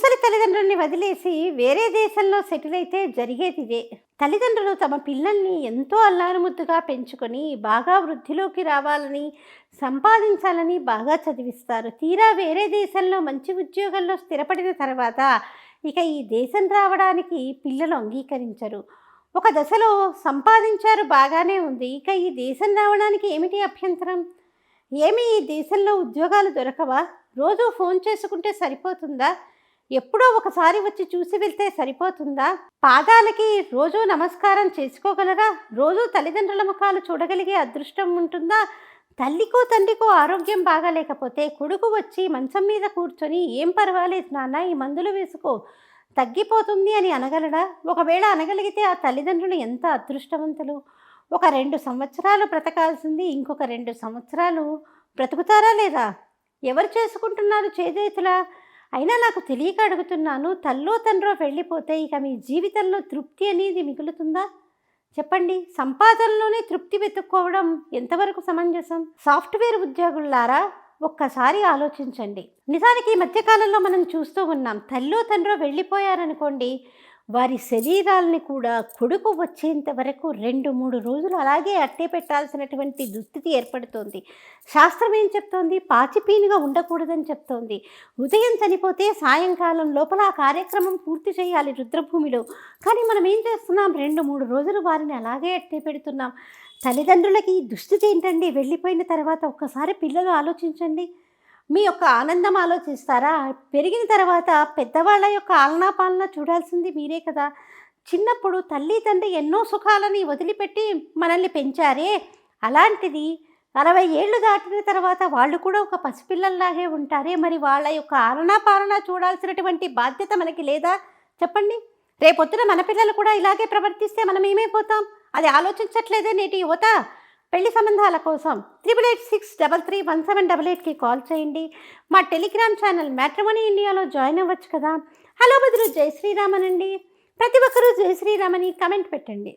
ముసలి తల్లిదండ్రుల్ని వదిలేసి వేరే దేశంలో సెటిల్ అయితే జరిగేది ఇదే. తల్లిదండ్రులు తమ పిల్లల్ని ఎంతో అల్లారుముద్దుగా పెంచుకొని బాగా వృద్ధిలోకి రావాలని సంపాదించాలని బాగా చదివిస్తారు. తీరా వేరే దేశంలో మంచి ఉద్యోగంలో స్థిరపడిన తర్వాత ఇక ఈ దేశం రావడానికి పిల్లలు అంగీకరించరు. ఒక దశలో సంపాదించారు బాగానే ఉంది ఇక ఈ దేశం రావడానికి ఏమిటి అభ్యంతరం? ఏమి ఈ దేశంలో ఉద్యోగాలు దొరకవా? రోజు ఫోన్ చేసుకుంటే సరిపోతుందా? ఎప్పుడో ఒకసారి వచ్చి చూసి వెళ్తే సరిపోతుందా? పాదాలకి రోజు నమస్కారం చేసుకోగలరా? రోజు తల్లిదండ్రుల ముఖాలు చూడగలిగే అదృష్టం ఉంటుందా? తల్లికో తండ్రికో ఆరోగ్యం బాగాలేకపోతే కొడుకు వచ్చి మంచం మీద కూర్చొని ఏం పర్వాలేదు నాన్న ఈ మందులు వేసుకో. తగ్గిపోతుంది అని అనగలడా? ఒకవేళ అనగలిగితే ఆ తల్లిదండ్రులు ఎంత అదృష్టవంతులు? ఒక రెండు సంవత్సరాలు బ్రతకాల్సింది ఇంకొక రెండు సంవత్సరాలు బ్రతుకుతారా లేదా? ఎవరు చేసుకుంటున్నారు చేజేతులా? అయినా నాకు తెలియక అడుగుతున్నాను తల్లో తండ్రో వెళ్ళిపోతే ఇక మీ జీవితంలో తృప్తి అనేది మిగులుతుందా? చెప్పండి. సంపాదనలోనే తృప్తి వెతుక్కోవడం ఎంతవరకు సమంజసం? సాఫ్ట్వేర్ ఉద్యోగులారా ఒక్కసారి ఆలోచించండి. నిజానికి ఈ మధ్యకాలంలో మనం చూస్తూ ఉన్నాం తల్లో తండ్రో వెళ్ళిపోయారనుకోండి వారి శరీరాలని కూడా కొడుకు వచ్చేంత వరకు రెండు మూడు రోజులు అలాగే అట్టే పెట్టాల్సినటువంటి దుస్థితి ఏర్పడుతోంది. శాస్త్రం ఏం చెప్తోంది? పాచిపీనుగా ఉండకూడదని చెప్తోంది. ఉదయం చనిపోతే సాయంకాలం లోపల ఆ కార్యక్రమం పూర్తి చేయాలి రుద్రభూమిలో. కానీ మనం ఏం చేస్తున్నాం? రెండు మూడు రోజులు వారిని అలాగే అట్టే పెడుతున్నాం. తల్లిదండ్రులకి దుస్థితి ఏంటండి? వెళ్ళిపోయిన తర్వాత ఒక్కసారి పిల్లలు ఆలోచించండి. మీ యొక్క ఆనందం ఆలోచిస్తారా? పెరిగిన తర్వాత పెద్దవాళ్ళ యొక్క ఆలనా పాలన చూడాల్సింది మీరే కదా. చిన్నప్పుడు తల్లి తండ్రి ఎన్నో సుఖాలని వదిలిపెట్టి మనల్ని పెంచారే. అలాంటిది అరవై ఏళ్ళు దాటిన తర్వాత వాళ్ళు కూడా ఒక పసిపిల్లల్లాగే ఉంటారే. మరి వాళ్ళ యొక్క ఆలనా పాలన చూడాల్సినటువంటి బాధ్యత మనకి లేదా? చెప్పండి. రేపొద్దున మన పిల్లలు కూడా ఇలాగే ప్రవర్తిస్తే మనం ఏమైపోతాం? అది ఆలోచించట్లేదే నేటి యువత. పెళ్ళి సంబంధాల కోసం triple eight six double three one seven double ఎయిట్కి కాల్ చేయండి. మా టెలిగ్రామ్ ఛానల్ మ్యాట్రిమోనీ ఇండియాలో జాయిన్ అవ్వచ్చు కదా. హలో బదులు జై శ్రీరామనండి. ప్రతి ఒక్కరూ జై శ్రీరామని కమెంట్ పెట్టండి.